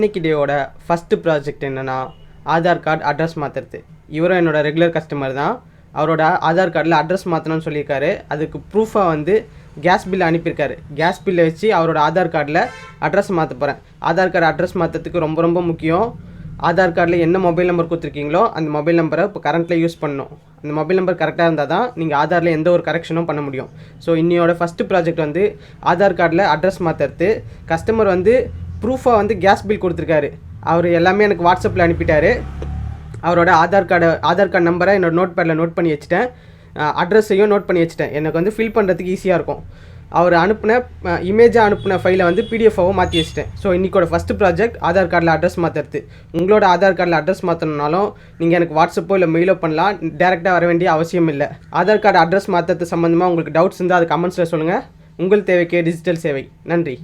இன்னைக்கு டேவோட first project என்னென்னா Aadhaar card address மாற்றுறது இவரும் என்னோடய ரெகுலர் கஸ்டமர் தான். அவரோட ஆதார் கார்டில் அட்ரஸ் மாற்றணும்னு சொல்லியிருக்காரு. அதுக்கு ப்ரூஃபாக வந்து கேஸ் பில் அனுப்பியிருக்காரு. கேஸ் பில்லை வச்சு அவரோட ஆதார் கார்டில் அட்ரஸ் மாற்ற போகிறேன் ஆதார் கார்டு அட்ரஸ் மாற்றத்துக்கு ரொம்ப ரொம்ப முக்கியம். ஆதார் கார்டில் என்ன மொபைல் நம்பர் கொடுத்துருக்கீங்களோ அந்த மொபைல் நம்பரை இப்போ கரண்ட்டில் யூஸ் பண்ணணும். அந்த மொபைல் நம்பர் கரெக்டாக இருந்தால் தான் நீங்கள் ஆதாரில் எந்த ஒரு கரெக்ஷனும் பண்ண முடியும். ஸோ இன்னையோட ஃபஸ்ட்டு ப்ராஜெக்ட் வந்து ஆதார் கார்டில் அட்ரஸ் மாற்றுறது கஸ்டமர் வந்து ப்ரூஃபாக வந்து கேஸ் பில் கொடுத்துருக்காரு. அவர் எல்லாமே எனக்கு வாட்ஸ்அப்பில் அனுப்பிட்டாரு. அவரோட ஆதார் கார்டை ஆதார் கார்டு நம்பரை என்னோட நோட் பேடில் நோட் பண்ணி வச்சுட்டேன். அட்ரஸையும் நோட் பண்ணி வச்சுட்டேன். எனக்கு வந்து ஃபில் பண்ணுறதுக்கு ஈஸியாக இருக்கும். அவர் அனுப்பின இமேஜாக அனுப்பின ஃபைலை வந்து பிடிஎஃபாகவும் மாற்றி வச்சிட்டேன். ஸோ இன்றைக்கோட ஃபஸ்ட்டு ப்ராஜெக்ட் ஆதார் கார்டில் அட்ரஸ் மாற்றுறது உங்களோட ஆதார் கார்டில் அட்ரஸ் மாற்றணுனாலும் நீங்கள் எனக்கு வாட்ஸ்அப்போ இல்லை மெயிலோ பண்ணலாம். டேரெக்டாக வர வேண்டிய அவசியம் இல்லை. ஆதார் கார்டு அட்ரஸ் மாற்றுறது சம்மந்தமாக உங்களுக்கு டவுட்ஸ் இருந்தால் அது கமெண்ட்ஸில் சொல்லுங்கள் உங்கள் தேவைக்கே டிஜிட்டல் சேவை. நன்றி.